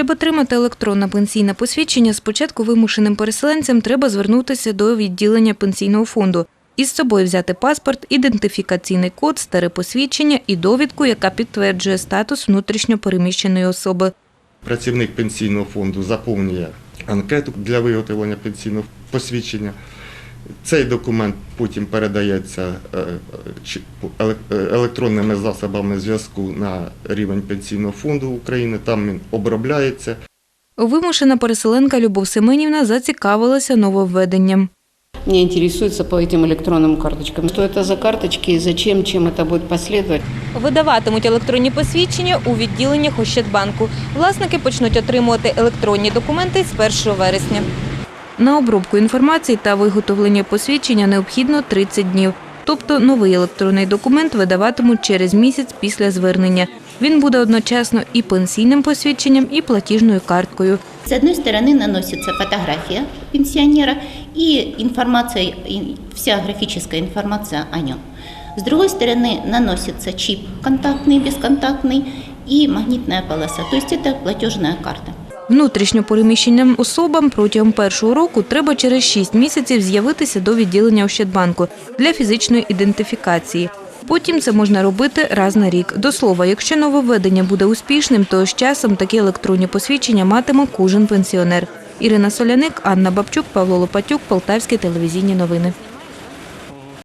Щоб отримати електронне пенсійне посвідчення, спочатку вимушеним переселенцям треба звернутися до відділення пенсійного фонду. Із собою взяти паспорт, ідентифікаційний код, старе посвідчення і довідку, яка підтверджує статус внутрішньо переміщеної особи. Працівник пенсійного фонду заповнює анкету для виготовлення пенсійного посвідчення. Цей документ потім передається е, е, чи- еле- е, електронними засобами зв'язку на рівень пенсійного фонду України. Там він обробляється. Вимушена переселенка Любов Семенівна зацікавилася нововведенням. Меня интересуется по этим электронным карточкам. Что это за карточки и зачем, чем это будет последовать? Видаватимуть електронні посвідчення у відділеннях Ощадбанку. Власники почнуть отримувати електронні документи з 1 вересня. На обробку інформації та виготовлення посвідчення необхідно 30 днів. Тобто новий електронний документ видаватимуть через місяць після звернення. Він буде одночасно і пенсійним посвідченням, і платіжною карткою. С одной стороны наносится фотография пенсионера и информация, и вся графическая информация о нем. С другой стороны наносится чип контактный, бесконтактный и магнитная полоса, то есть это платежная карта. Внутрішньо переміщеним особам протягом першого року треба через 6 місяців з'явитися до відділення Ощадбанку для фізичної ідентифікації. Потім це можна робити раз на рік. До слова, якщо нововведення буде успішним, то з часом такі електронні посвідчення матиме кожен пенсіонер. Ірина Соляник, Анна Бабчук, Павло Лопатюк, Полтавські телевізійні новини.